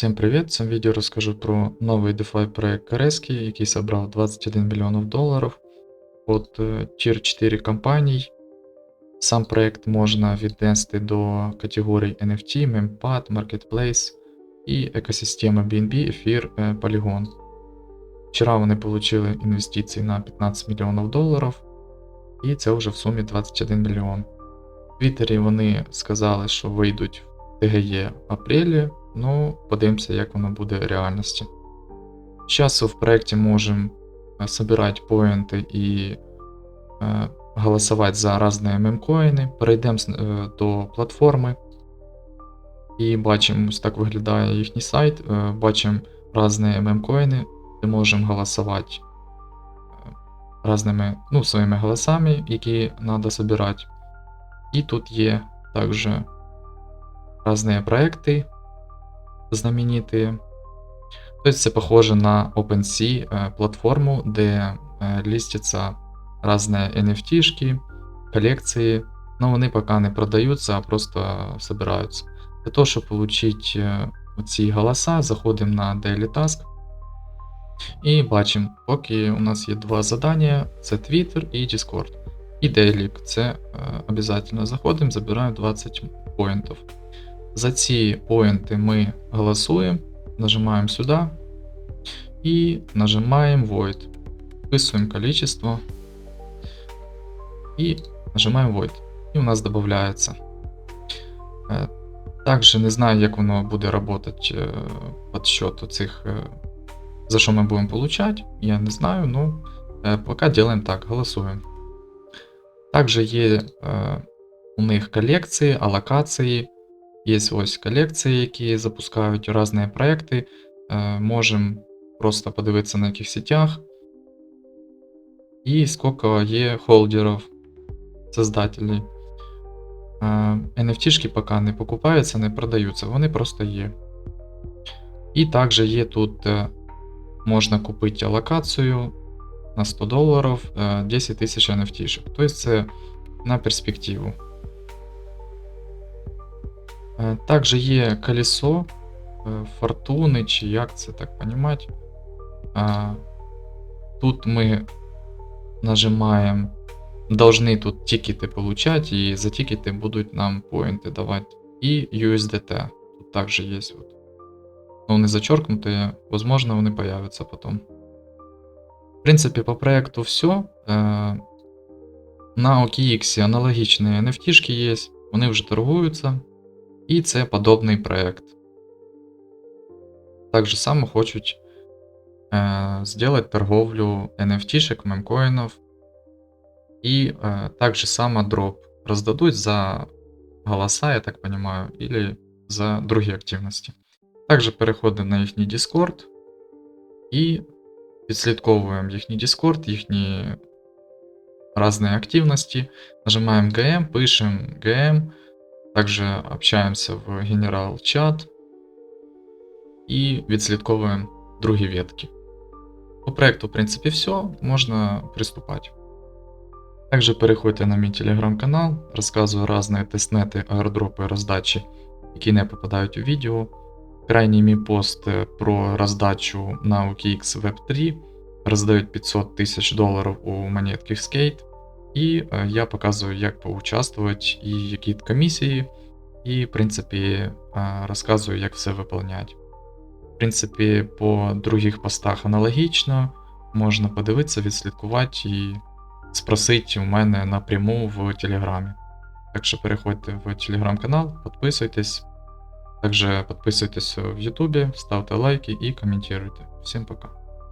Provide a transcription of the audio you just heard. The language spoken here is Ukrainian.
Всем привет! В цьому відео розкажу про новий DeFi проект Карески, який собрав 21 мільйонів доларів від Tier 4 компаній. Сам проект можна віднести до категорій NFT, Mempad, Marketplace і екосистеми BNB, Ether, Polygon. Вчора вони отримали інвестиції на 15 мільйонів доларів, і це вже в сумі 21 мільйон. В Твіттері вони сказали, що вийдуть в ТГЄ в апрелі. Ну, подивимося, як воно буде в реальності. Зараз в проєкті можемо собирати поінти і е, голосувати за різні мемкоїни. Перейдемо е, до платформи і бачимо, ось так виглядає їхній сайт. Е, бачимо різні мемкоїни, де можемо голосувати е, різними, ну, своїми голосами, які треба збирати. І тут є також різні проекти знаменитые. То есть это похоже на OpenSea э, платформу, где э, листятся разные NFT-шки, коллекции, но вони пока не продаються, а просто собираються. Для того, щоб получить э, ці голоса, заходимо на Daily Task і бачимо, поки у нас є два задання: це Twitter і Discord. І Daily, це обов'язково заходимо, забираємо 20 поінтів. За ці поінти ми голосуємо, нажимаємо сюди і нажимаємо Void. Вписуємо количество і нажимаємо Void. І у нас додається. Також не знаю, як воно буде працювати підсчету цих, е, за що ми будемо получати. Я не знаю, ну поки робимо так, голосуємо. Також є е, у них колекції, алокації. Є ось колекції, які запускають різні проекти. Е, Можемо просто подивитися на яких сетях. І скільки є холдерів, создателей. NFT-шки поки не покупаються, не продаються, вони просто є. І також є тут е, можна купити локацію на 100 доларів 10 тисяч NFT-шок. Тобто це на перспективу. Е, Також є колесо е, фортуни, чи як це так понимать. Тут ми нажимаем, должны тут тикеты получать, и за тикеты будут нам поинты давать. И USDT тут также есть. Вот. Но они зачеркнутые, возможно, они появятся потом. В принципе, по проекту все. На OKX аналогічні NFT є, вони вже торгуються. І це подобний проект. Так же само хочуть э, сделать торговлю NFT-шек, мемкоинов. И э, так же само дроп раздадут за голоса, я так понимаю, или за другие активности. Также переходимо на їхній Discord і відслідковуємо їхній Discord, їхні різні активності. Нажимаємо GM, пишемо GM. Также общаемся в генерал-чат і відслідковуємо другі ветки. По проекту, в принципі, все, можна приступати. Также переходьте на мій телеграм-канал, розказую різні тестнети, аеродропи, роздачі, які не попадають у відео. Крайній мій пост про роздачу на OKX Web3 роздають 500 тисяч доларів у монетки Skate. І е, я показую, як поучаствувати, і які комісії, і, в принципі, е, розказую, як все виконувати. В принципі, по других постах аналогічно, можна подивитися, відслідкувати і спросити у мене напряму в Телеграмі. Так що переходьте в телеграм-канал, підписуйтесь. Також підписуйтесь в Ютубі, ставте лайки і коментуйте. Всім пока.